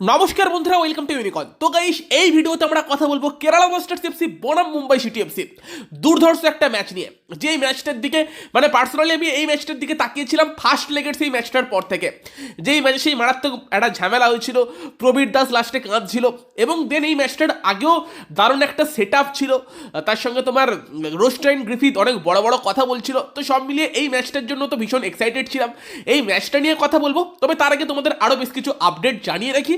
নমস্কার বন্ধুরা welcome to ইউনিকন তো গাইস এই ভিডিওতে আমরা কথা বলব কেরালা ব্লাস্টার্স এফসি বনাম মুম্বাই সিটি এফসি দুর্ধর্ষ একটা ম্যাচ নিয়ে। যেই ম্যাচটার দিকে মানে পার্সোনালি আমি এই ম্যাচটার দিকে তাকিয়েছিলাম ফার্স্ট লেগের সেই ম্যাচটার পর থেকে। যেই ম্যাচে সেই মারাত্মক একটা ঝামেলা হয়েছিল, প্রবীর দাস লাস্টে কাঁদছিল, এবং দেন এই ম্যাচটার আগেও দারুণ একটা সেট ছিল। তার সঙ্গে তোমার রোস্টাইন গ্রিফিথ অনেক বড় বড় কথা বলছিল। তো সব মিলিয়ে এই ম্যাচটার জন্য তো ভীষণ এক্সাইটেড ছিলাম। এই ম্যাচটা নিয়ে কথা বলব, তবে তার আগে তোমাদের আরও বেশ কিছু আপডেট জানিয়ে রাখি।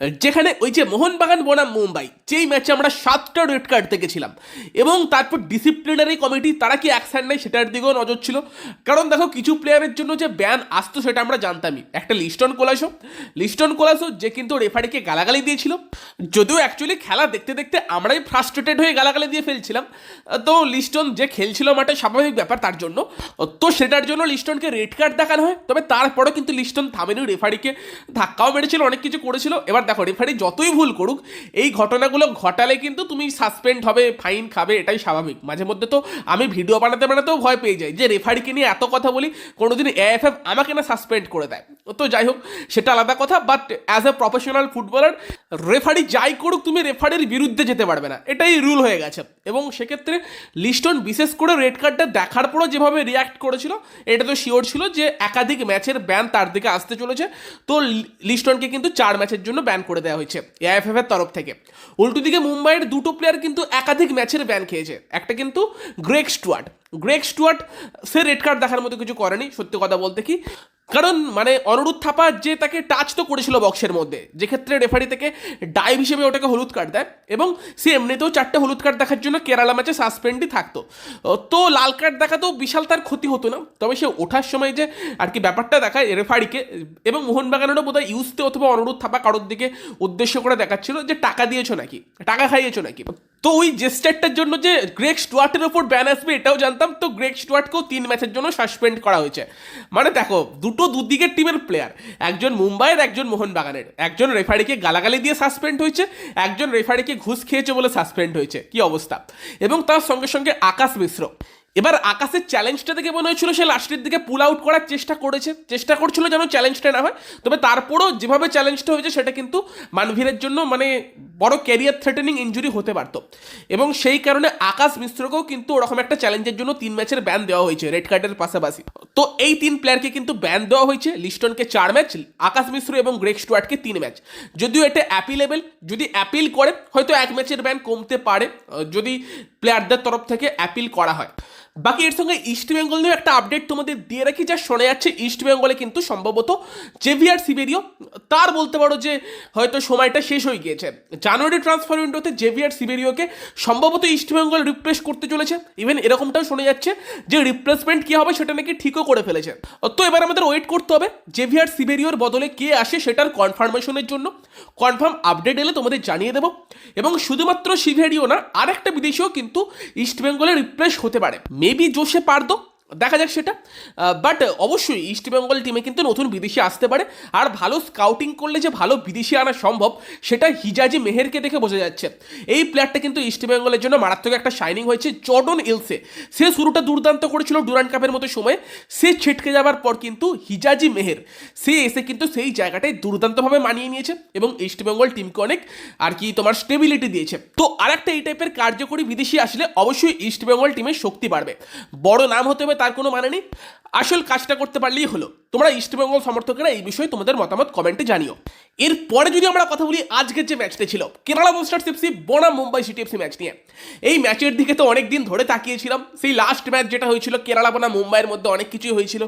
যেখানে ওই যে মোহনবাগান বনাম মুম্বাই, যেই ম্যাচে আমরা সাতটা রেড কার্ড দেখেছিলাম এবং তারপর ডিসিপ্লিনারি কমিটি তারা কি অ্যাকশন নেয় সেটার দিকেও নজর ছিল। কারণ দেখো, কিছু প্লেয়ারের জন্য যে ব্যান আসতো সেটা আমরা জানতামই। একটা লিস্টন কোলাসো। লিস্টন কোলাসো যে কিন্তু রেফারিকে গালাগালি দিয়েছিল। যদিও অ্যাকচুয়ালি খেলা দেখতে দেখতে আমরাই ফ্রাস্ট্রেটেড হয়ে গালাগালি দিয়ে ফেলছিলাম। তো লিস্টন যে খেলছিল মাঠে স্বাভাবিক ব্যাপার তার জন্য। তো সেটার জন্য লিস্টনকে রেড কার্ড দেখানো হয়। তবে তারপরেও কিন্তু লিস্টন থামেনি। রেফারিকে ধাক্কাও মেরেছিল, অনেক কিছু করেছিল। এবার দেখো রেফারি যতই ভুল করুক, এই ঘটনাগুলো ঘটালে কিন্তু তুমি সাসপেন্ড হবে ফাইন খাবে, এটাই স্বাভাবিক। মাঝে মধ্যে তো আমি ভিডিও বানাতে বানাতেও ভয় পেয়ে যাই, যে রেফারিকে নিয়ে এত কথা বলি, কোনোদিন এএফএফ আমাকে না সাসপেন্ড করে দেয়। তো যাই হোক, সেটা আলাদা কথা but as a professional footballer referee যাই করুক, তুমি রেফারির বিরুদ্ধে যেতে পারবে না। এটাই রুল হয়ে গেছে। এবং সেক্ষেত্রে লিস্টন বিশেষ করে রেড কার্ডটা দেখার পরও যেভাবে রিয়াক্ট করেছিল, এটা তো শিওর ছিল যে একাধিক ম্যাচের ব্যান তার দিকে আসতে চলেছে। তো লিস্টনকে কিন্তু চার ম্যাচের জন্য ব্যান করে দেওয়া হয়েছে এআইএফএফ এর তরফ থেকে। উল্টো দিকে মুম্বাইয়ের দুটো প্লেয়ার কিন্তু একাধিক ম্যাচের ব্যান খেয়েছে। একটা কিন্তু গ্রেক স্টুয়ার্ট গ্রেক স্টুয়ার্ট সে রেড কার্ড দেখার মতো কিছু করেনি, সত্যি কথা বলতে কি। কারণ মানে অনুরোধ থাপা যে তাকে টাচ তো করেছিল বক্সের মধ্যে যেক্ষেত্রে রেফারি থেকে ডাইভ হিসেবে ওটাকে হলুদ কার্ড দেয় এবং সে এমনিতেও চারটে হলুদ কার্ড দেখার জন্য কেরালা ম্যাচে সাসপেন্ডই থাকতো। তো লাল কার্ড দেখাতেও বিশাল তার ক্ষতি হতো না, তবে সে ওঠার সময় যে আর কি ব্যাপারটা দেখায় রেফারিকে এবং মোহনবাগানেরও বোধহয় ইউজতে অথবা অনুরোধ থাপা কারোর দিকে উদ্দেশ্য করে দেখাচ্ছিল যে টাকা দিয়েছ নাকি, টাকা খাইয়েছো নাকি। তো ওই জেস্টারটার জন্য যে গ্রেক স্টুয়ার্টের ওপর ব্যান আসবে, এটাও জানতাম। তো গ্রেক স্টুয়ার্টকেও তিন ম্যাচের জন্য সাসপেন্ড করা হয়েছে। মানে দেখো, দুটো দুদিকের টিমের প্লেয়ার একজন মুম্বাইয়ের, একজন মোহনবাগানের। একজন রেফারিকে গালাগালি দিয়ে সাসপেন্ড হয়েছে, একজন রেফারিকে ঘুষ খেয়েছে বলে সাসপেন্ড হয়েছে। কি অবস্থা? এবং তার সঙ্গে সঙ্গে আকাশ মিশ্র এবার আকাশের চ্যালেঞ্জটা দেখে মনে হয়েছিল সে লাস্টের দিকে পুল আউট করার চেষ্টা করেছে, চেষ্টা করছিল যেন চ্যালেঞ্জটা না হয়। তবে তারপরও যেভাবে চ্যালেঞ্জটা হয়েছে, সেটা কিন্তু মানভীরের জন্য মানে বড় ক্যারিয়ার থ্রেটেনিং ইঞ্জুরি হতে পারত। এবং সেই কারণে আকাশ মিশ্রকেও কিন্তু ওরকম একটা চ্যালেঞ্জের জন্য তিন ম্যাচের ব্যান দেওয়া হয়েছে রেড কার্ডের পাশাপাশি। তো এই তিন প্লেয়ারকে কিন্তু ব্যান দেওয়া হয়েছে লিস্টনকে চার ম্যাচ আকাশ মিশ্র এবং গ্রেক স্টুয়ার্টকে তিন ম্যাচ যদিও এটা অ্যাপিলেবল যদি অ্যাপিল করে, হয়তো এক ম্যাচের ব্যান কমতে পারে, যদি প্লেয়ারদের তরফ থেকে অ্যাপিল করা হয়। বাকি এর সঙ্গে ইস্ট বেঙ্গল নিয়েও একটা আপডেট তোমাদের দিয়ে রাখি, যা শোনা যাচ্ছে ইস্ট বেঙ্গলে কিন্তু সম্ভবত জেভিয়ার সিবেরিও তার বলতে পারো যে হয়তো সময়টা শেষ হয়ে গিয়েছে। জানুয়ারি ট্রান্সফার উইন্ডোতে জেভিয়ার সিবেরিওকে সম্ভবত ইস্ট বেঙ্গল রিপ্লেস করতে চলেছে। ইভেন এরকমটাও শোনা যাচ্ছে যে রিপ্লেসমেন্ট কী হবে সেটা নাকি ঠিকও করে ফেলেছে। তো এবার আমাদের ওয়েট করতে হবে জেভিয়ার সিবেরিওর বদলে কে আসে সেটার কনফার্মেশনের জন্য। কনফার্ম আপডেট এলে তোমাদের জানিয়ে দেবো। এবং শুধুমাত্র সিভেরিও না আরেকটা বিদেশিও কিন্তু ইস্টবেঙ্গলে রিপ্লেস হতে পারে। মেবি জোসে পারদো দেখা যাক সেটা। বাট অবশ্যই ইস্ট বেঙ্গল টিমে কিন্তু নতুন বিদেশি আসতে পারে। আর ভালো স্কাউটিং করলে যে ভালো বিদেশি আনা সম্ভব, সেটা হিজাজি মেহেরকে দেখে বোঝা যাচ্ছে। এই প্লেয়ারটা কিন্তু ইস্ট বেঙ্গলের জন্য মারাত্মক একটা শাইনিং হয়েছে জর্ডন ইলসে। সে শুরুটা দুর্দান্ত করেছিল ডুরান কাপের মতো সময়ে। সে ছিটকে যাওয়ার পর কিন্তু হিজাজি মেহের, সে এসে কিন্তু সেই জায়গাটায় দুর্দান্তভাবে মানিয়ে নিয়েছে এবং ইস্ট বেঙ্গল টিমকে অনেক আর কি তোমার স্টেবিলিটি দিয়েছে। তো আরেকটা এই টাইপের কার্যকরী বিদেশি আসলে অবশ্যই ইস্ট বেঙ্গল টিমের শক্তি বাড়বে। বড় নাম হতে হবে তার কোনো মানে নেই। আসল কাজটা করতে পারলেই হলো। তোমরা ইস্টবেঙ্গল সমর্থকেরা এই বিষয়ে তোমাদের মতামত কমেন্টে জানিও। এরপরে যদি আমরা কথা বলি আজকের যে ম্যাচটা ছিল কেরালা ব্লাস্টার্স এফসি বনাম মুম্বাই সিটি এফসি ম্যাচ নিয়ে। এই ম্যাচের দিকে তো অনেক দিন ধরে তাকিয়েছিলাম। সেই লাস্ট ম্যাচ যেটা হয়েছিল কেরালা বনাম মুম্বাইয়ের মধ্যে অনেক কিছুই হয়েছিল।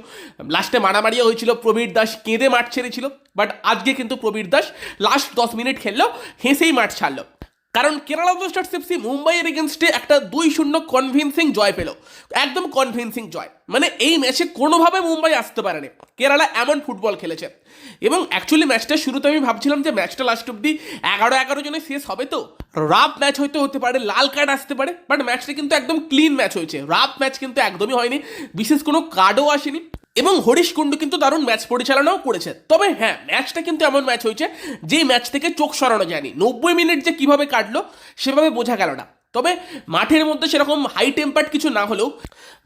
লাস্টে মারামারিও হয়েছিল, প্রবীর দাস কেঁদে মাঠ ছেড়েছিল। বাট আজকে কিন্তু প্রবীর দাস লাস্ট দশ মিনিট খেললো, হেসেই মাঠ ছাড়লো। কারণ কেরালা ব্লাস্টার্স এফসি মুম্বাইয়ের এগেনস্টে একটা দুই শূন্য কনভিনসিং জয় পেল। একদম কনভিনসিং জয়। মানে এই ম্যাচে কোনোভাবে মুম্বাই আসতে পারেনি। কেরালা এমন ফুটবল খেলেছে। এবং অ্যাকচুয়ালি ম্যাচটা শুরুতে আমি ভাবছিলাম যে ম্যাচটা লাস্ট অব্দি এগারো এগারো জনে শেষ হবে তো। রাফ ম্যাচ হয়তো হতে পারে, লাল কার্ড আসতে পারে বাট ম্যাচটা কিন্তু একদম ক্লিন ম্যাচ হয়েছে। রাফ ম্যাচ কিন্তু একদমই হয়নি। বিশেষ কোনো কার্ডও আসেনি। এবং হরিশ কুণ্ডু কিন্তু দারুণ ম্যাচ পরিচালনাও করেছে। তবে হ্যাঁ ম্যাচটা কিন্তু এমন ম্যাচ হয়েছে, যেই ম্যাচ থেকে চোখ সরানো যায়নি। নব্বই মিনিট যে কীভাবে কাটলো, সেভাবে বোঝা গেল না। তবে মাঠের মধ্যে সেরকম হাই টেম্পার্ড কিছু না হলেও,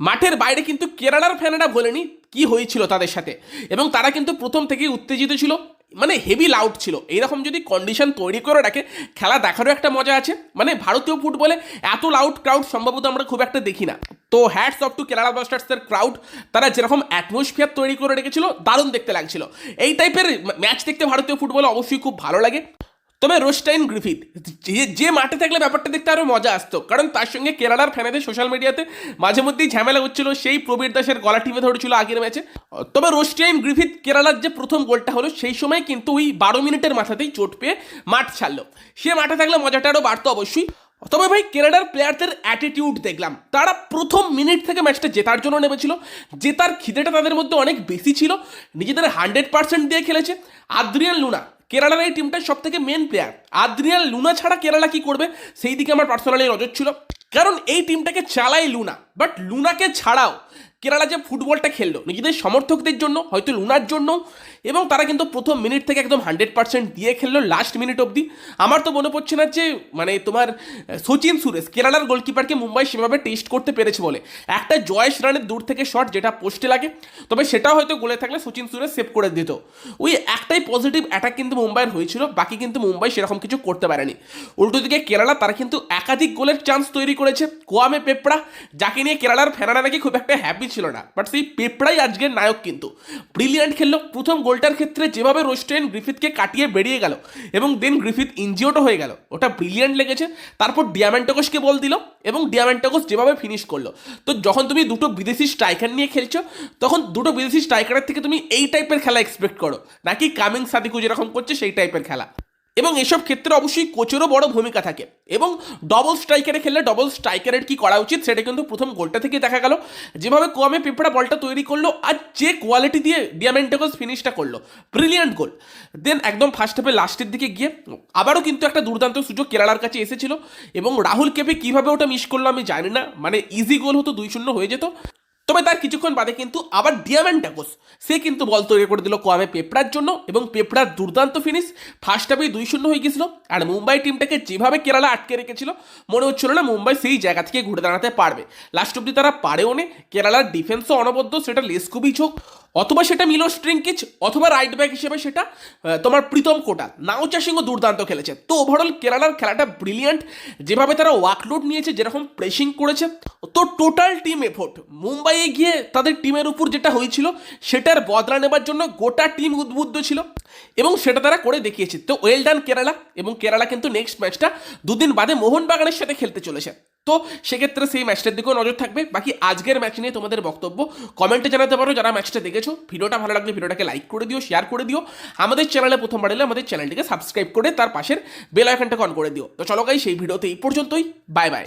মাঠের বাইরে কিন্তু কেরালার ফ্যানেরা বলেনি কি হয়েছিল তাদের সাথে। এবং তারা কিন্তু প্রথম থেকেই উত্তেজিত ছিল মানে হেভি লাউড ছিল। এইরকম যদি কন্ডিশন তৈরি করে রাখে, খেলা দেখারও একটা মজা আছে। মানে ভারতীয় ফুটবলে এত লাউড ক্রাউড সম্ভবত আমরা খুব একটা দেখি না। তো হ্যাটস অফ টু কেরালা ব্লাস্টার্সের ক্রাউড তারা যেরকম অ্যাটমসফিয়ার তৈরি করে রেখেছিল, দারুণ দেখতে লাগছিল। এই টাইপের ম্যাচ দেখতে ভারতীয় ফুটবলে অবশ্যই খুব ভালো লাগে। তবে রোস্টাইন গ্রিফিথ, যে যে মাঠে থাকলে ব্যাপারটা দেখতে আরও মজা আসতো, কারণ তার সঙ্গে কেরালার ফ্যানেদের সোশ্যাল মিডিয়াতে মাঝে মধ্যেই ঝামেলা হচ্ছিল, সেই প্রবীর দাসের গলা টিপে ধরেছিল আগের ম্যাচে তবে রোস্টাইন গ্রিফিথ, কেরালার যে প্রথম গোলটা হলো, সেই সময় কিন্তু ওই বারো মিনিটের মাথাতেই চোট পেয়ে মাঠ ছাড়লো। সে মাঠে থাকলে মজাটা আরও বাড়তো অবশ্যই। তবে ভাই কেনাডার প্লেয়ারদের অ্যাটিটিউড দেখলাম। তারা প্রথম মিনিট থেকে ম্যাচটা জেতার জন্য নেমেছিল। জেতার খিদেটা তাদের মধ্যে অনেক বেশি ছিল। নিজেদের হান্ড্রেড পার্সেন্ট দিয়ে খেলেছে। আদ্রিয়ান লুনা, কেরালার এই টিমটার সব থেকে মেন প্লেয়ার আদ্রিয়ান লুনা ছাড়া কেরালা কি করবে? সেই দিকে আমার পার্সোনালি নজর ছিল। কারণ এই টিমটাকে চালায় লুনা। বাট লুনাকে ছাড়াও কেরালা যে ফুটবলটা খেললো, নিজেদের সমর্থকদের জন্য, হয়তো লুনার জন্য, এবং তারা কিন্তু প্রথম মিনিট থেকে একদম হান্ড্রেড পার্সেন্ট দিয়ে খেললো লাস্ট মিনিট অবধি। আমার তো মনে পড়ছে না যে মানে তোমার সচিন সুরেশ, কেরালার গোলকিপারকে মুম্বাই সেভাবে টেস্ট করতে পেরেছে বলে। একটা জয়েশ রানের দূর থেকে শট যেটা পোস্টে লাগে, তবে সেটাও হয়তো গোলে থাকলে সচিন সুরেশ সেভ করে দিত। ওই একটাই পজিটিভ অ্যাটাক কিন্তু মুম্বাইয়ের হয়েছিল, বাকি কিন্তু মুম্বাই সেরকম কিছু করতে পারেনি। উল্টো দিকে কেরালা, তারা কিন্তু একাধিক গোলের চান্স তৈরি করেছে। কোয়ামে পেপড়া যাকে নিয়ে কেরালার ফ্যানারা নাকি খুব একটা হ্যাপি ছিল না। বাট সেই পেপড়াই আজকের নায়ক কিন্তু। ব্রিলিয়ান্ট খেললো, প্রথম গোলটার ক্ষেত্রে যেভাবে রোস্টেন গ্রিফিথকে কাটিয়ে বেরিয়ে গেল এবং দেন গ্রিফিথ ইনজিওটো হয়ে গেল, ওটা ব্রিলিয়ান্ট লেগেছে। তারপর ডিয়ামেন্টোকসকে বল দিল এবং ডিয়ামেন্টোকস যেভাবে ফিনিশ করল। তো যখন তুমি দুটো বিদেশি স্ট্রাইকার নিয়ে খেলছো, তখন দুটো বিদেশি স্ট্রাইকারের থেকে তুমি এই টাইপের খেলা এক্সপেক্ট করো। নাকি কামিং সাদিকু যেরকম করছে সেই টাইপের খেলা? এবং এসব ক্ষেত্রে অবশ্যই কোচেরও বড় ভূমিকা থাকে। এবং ডবল স্ট্রাইকারে খেললে ডবল স্ট্রাইকারের কি করা উচিত, সেটা কিন্তু প্রথম গোলটা থেকে দেখা গেল। যেভাবে কোয়ামে পেপড়া বলটা তৈরি করল আর যে কোয়ালিটি দিয়ে ডিয়ামেন্টোকস ফিনিশটা করল ব্রিলিয়ান্ট গোল দেন একদম ফার্স্ট হাফে লাস্টের দিকে গিয়ে আবারও কিন্তু একটা দুর্দান্ত সুযোগ কেরালার কাছে এসেছিল। এবং রাহুল কেপে কীভাবে ওটা মিস করল আমি জানি না মানে ইজি গোল হতো দুই শূন্য হয়ে যেত। তবে তার কিছুক্ষণ বাদে কিন্তু আবার ডিয়ামেন্টাকোস সে কিন্তু বল তৈরি করে দিল কোয়ামে পেপড়ার জন্য এবং পেপড়ার দুর্দান্ত ফিনিশ ফার্স্ট হাফেই দুই শূন্য হয়ে গেছিল আর মুম্বাই টিমটাকে যেভাবে কেরালা আটকে রেখেছিল, মনে হচ্ছিল না মুম্বাই সেই জায়গা থেকে ঘুরে দাঁড়াতে পারবে। লাস্ট অব্দি তারা পারেও নে। কেরালার ডিফেন্সও অনবদ্য, সেটা লেস্কুবিচ হোক অথবা সেটা মিলোস ট্রিঙ্কিচ অথবা রাইট ব্যাক হিসেবে সেটা তোমার প্রীতম কোটাল নাওচা সিংহ দুর্দান্ত খেলেছে। তো ওভারঅল কেরালার খেলাটা ব্রিলিয়ান্ট যেভাবে তারা ওয়ার্কলোড নিয়েছে, যেরকম প্রেসিং করেছে, তো টোটাল টিম এফোর্ট মুম্বাইয়ে গিয়ে তাদের টিমের উপর যেটা হয়েছিল, সেটার বদলা নেবার জন্য গোটা টিম উদ্বুদ্ধ ছিল এবং সেটা তারা করে দেখিয়েছে। তো ওয়েল ডান কেরালা এবং কেরালা কিন্তু নেক্সট ম্যাচটা দুদিন বাদে মোহনবাগানের সাথে খেলতে চলেছে। তো সেক্ষেত্রে সেই ম্যাচটার দিকেও নজর থাকবে। বাকি আজকের ম্যাচ নিয়ে তোমাদের বক্তব্য কমেন্টে জানাতে পারো যারা ম্যাচটা দেখেছ। ভিডিওটা ভালো লাগলে ভিডিওটাকে লাইক করে দিও শেয়ার করে দিও। আমাদের চ্যানেলে প্রথমবার এলে আমাদের চ্যানেলটিকে সাবস্ক্রাইব করে তার পাশের বেল আইকনটাকে অন করে দিও। তো চলো গাই সেই ভিডিওতে এই পর্যন্তই। Bye bye